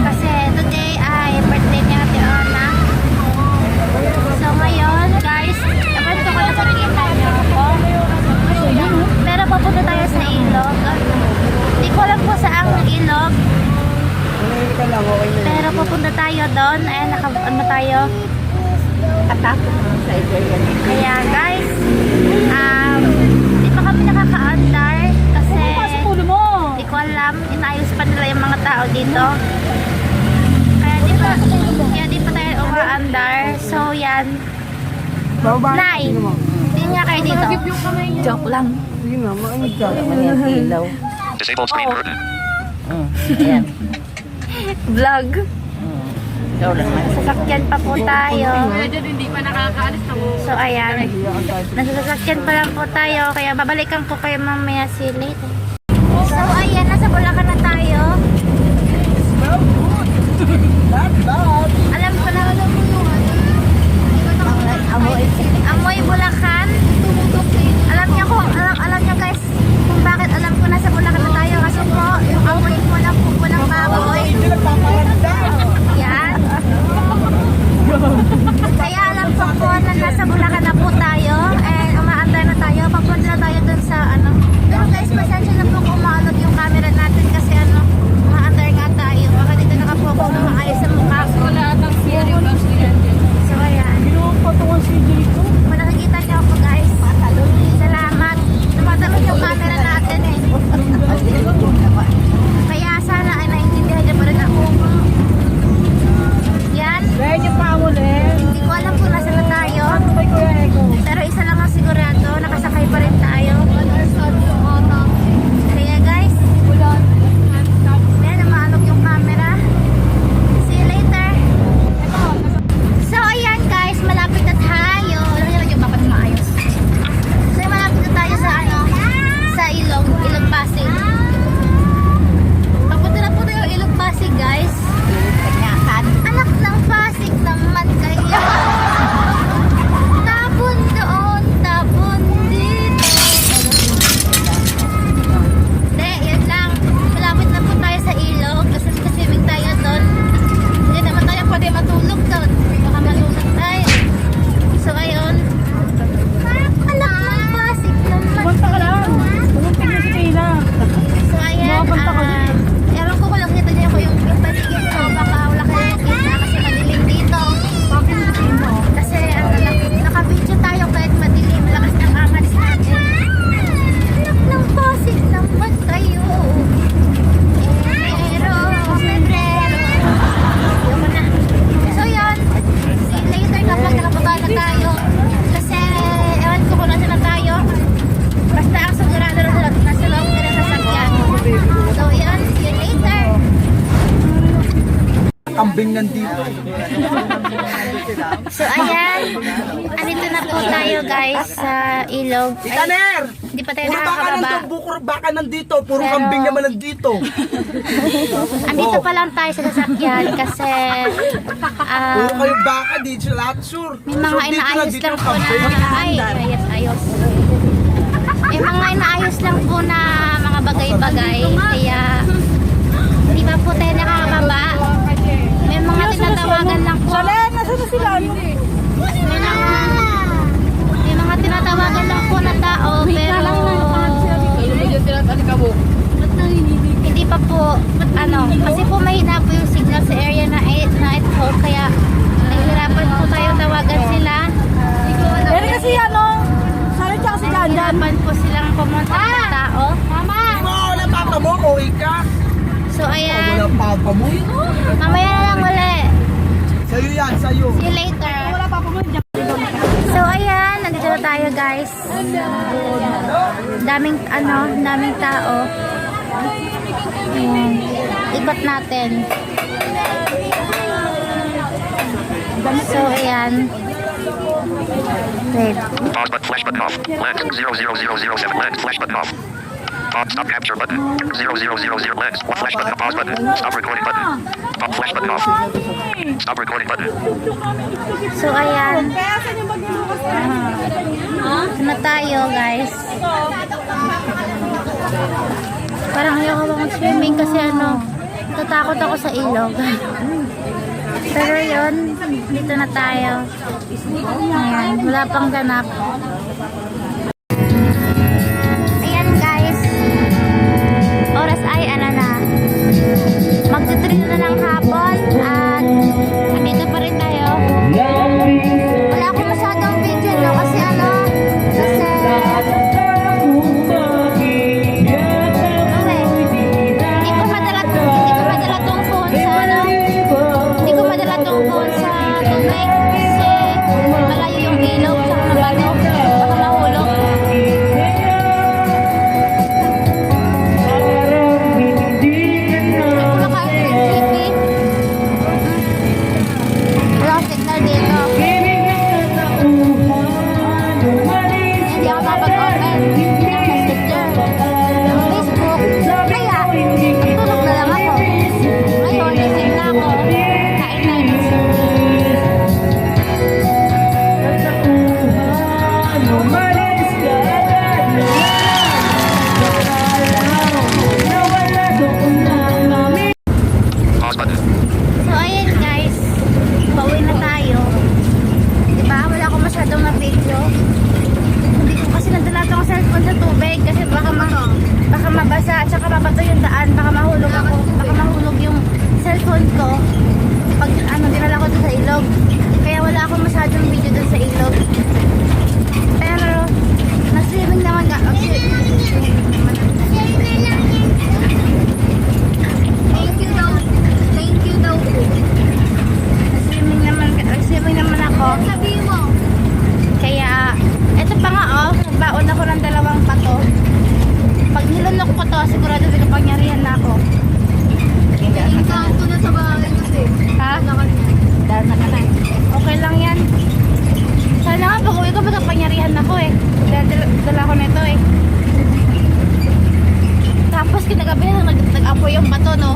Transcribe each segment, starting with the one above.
Kasi today ay birthday ni Ate Ona. So ngayon, guys, dapat ko na pakikita niyo ako. Pero pupunta tayo sa ilog. Hindi ko alam po saan ang ilog. Pero pupunta tayo doon. Ayan, naka, ano tayo? Katapos sa yan. Kaya guys, um, di pa kami nakaka-andar kasi di ko alam, inayos pa nila yung mga tao dito. Kaya di pa, kaya di pa umaandar. So yan. Nay, di nga kayo dito. Joke lang. Sige nga, maamig ka. Ilaw. Disable screen curtain. Mm. Ayan. Vlog. Mm. Sasakyan pa po tayo. hindi pa nakakaalis na mo. So ayan. Nasasakyan pa lang po tayo. Kaya babalikan ko kayo mamaya si later. So ayan, nasa Bulacan na tayo. Alam ko na Amoy. Amoy Bulacan. Kambing nandito. So, ayan. Andito na po tayo, guys, sa ilog. Ay, Ikaner! Hindi pa tayo Puro baka nakakababa. nandito, bukor baka nandito, puro Pero- kambing naman nandito. Andito Oh. pa lang tayo sa sasakyan kasi ah, Puro kayo baka, di lahat sure. may mga Sure, dito inaayos dito lang yung po na kambing. ay, ayos, ayos. May mga inaayos lang po na mga bagay-bagay. Kaya hindi pa po tayo nakakababa. May mga tinatawagan lang po. Salen, nasa na sila? May mga, may mga tinatawagan lang po na tao pero Diyan sila sa alikabok. hindi pa po ano kasi po mahina po yung signal sa area na it, na ito kaya nahihirapan po tayo tawagan sila. Pero kasi ano, sana tsaka si Janjan. Nahihirapan po silang pumunta ng tao. Mama! Ba wala papa mo, okay ka? So ayan, wala papa mo. mamaya na lang uli. Sa'yo yan, sa'yo. See you later. So ayan, nandito na tayo guys. Daming ano, daming tao. Ayan. Ikot natin. So ayan. Wait. Pause but flash button off. Lens 00007 lens flash button off. Pause stop capture button 0000 lens flash button pause button stop recording button. Pause flash button off. Stop recording button. So ayan. Ito na tayo guys. Parang ayoko mag-swimming kasi ano, natatakot ako sa ilog. Pero yun, dito na tayo. Ayan, wala pang ganap. Ayan guys, oras ay ano na, magtutuloy na ng hapon mabasa at saka mabato yung daan. Baka mahulog ako. Baka mahulog yung cellphone ko. Pag ano, dinala ko sa ilog. Kaya wala akong masyadong video doon sa ilog. Pero, na-swimming naman nga. Thank you daw. Thank you daw. Swimming naman, swimming naman ako. Sabi mo. Kaya, eto pa nga oh, nagbaon ako ng dalawang pato. Pag nilunok ko to, sigurado may kapangyarihan na ako. Ikaw ko na sa bahay kasi. Ha? Dahil na ka na. Okay lang yan. Sana nga, pag ko, kapangyarihan ako eh. Dala- dala ko nito eh. Tapos kinagabi na nag- nag-apoy yung bato, no?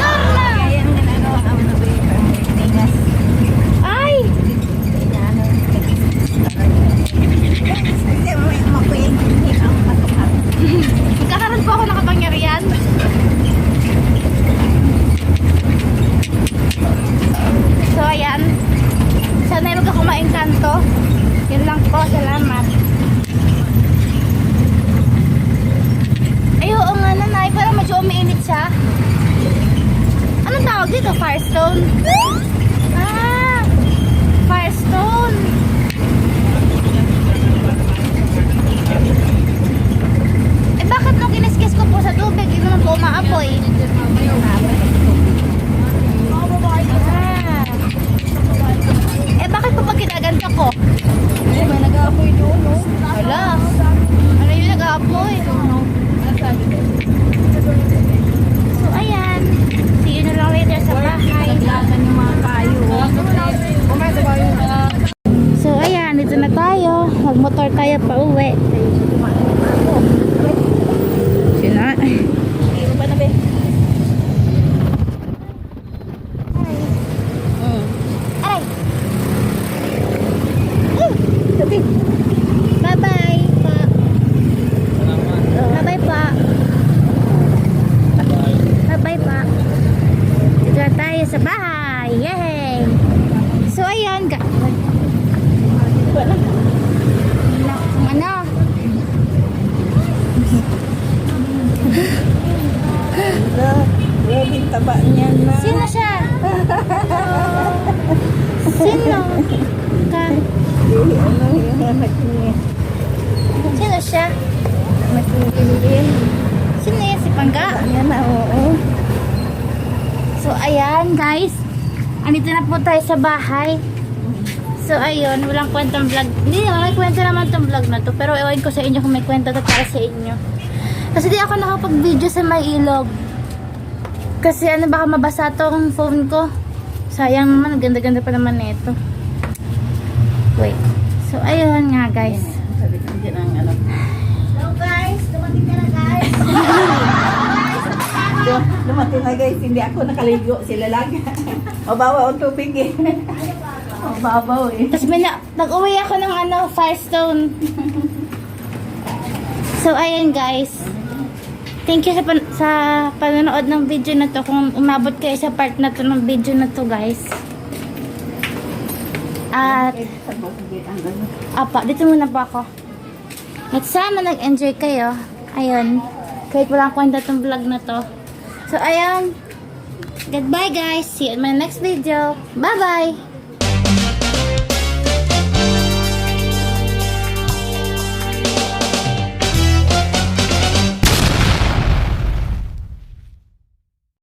Darla! Kaya ang ginagawa ako na ba yung tigas. Ay! Yung. Magkakaroon po ako ng kapangyarihan. So, ayan. Sana ay ako maengkanto. Yun lang po. Salamat. Ay, oo nga nanay. Parang medyo umiinit siya. Anong tawag dito? Firestone? Ah! Firestone! Eh bakit nung kiniskis ko po sa tubig, hindi naman po umaapoy? Eh bakit po pag kinaganto ko? May nag-aapoy doon, no? Hala. Ano yung nag-aapoy? So ayan. See you na lang later sa bahay. Naglasan yung mga kayo. So ayan, dito na tayo. Magmotor tayo pa uwi. Sina? Ano ba na ba? Ay! Bye-bye pa. Bye-bye pa. Bye-bye pa. Dito na tayo sa bahay. Yay! So, ayan. Ga- ano? Ano? Grabe yung taba niya na. Sino siya? Sino? Ka? Ano yung anak niya? Sino siya? Matulili. Sino yan? Si Pangga? Yan na, oo. So, ayan guys. Andito na po tayo sa bahay. So, ayun. Walang kwentang vlog. Hindi, walang kwento naman tong vlog na to. Pero ewan ko sa inyo kung may kwento to para sa inyo. Kasi di ako nakapag-video sa may ilog. Kasi ano, baka mabasa tong phone ko. Sayang naman. Ganda-ganda pa naman nito. Wait. So, ayun nga guys. Hello guys. Dumating ka na guys. Dum- Dumating na guys, hindi ako nakaligo. Sila lang. Mabawa ang tubig eh. Mababaw eh. Tapos may na, nag-uwi ako ng ano, Firestone. so, ayan guys. Thank you sa, pan- sa panonood ng video na to. Kung umabot kayo sa part na to ng video na to, guys. At, apa, dito muna po ako. At sana nag-enjoy kayo. Ayun. Kahit walang kwenta tong vlog na to. So, ayun. Goodbye, guys. See you in my next video. Bye-bye.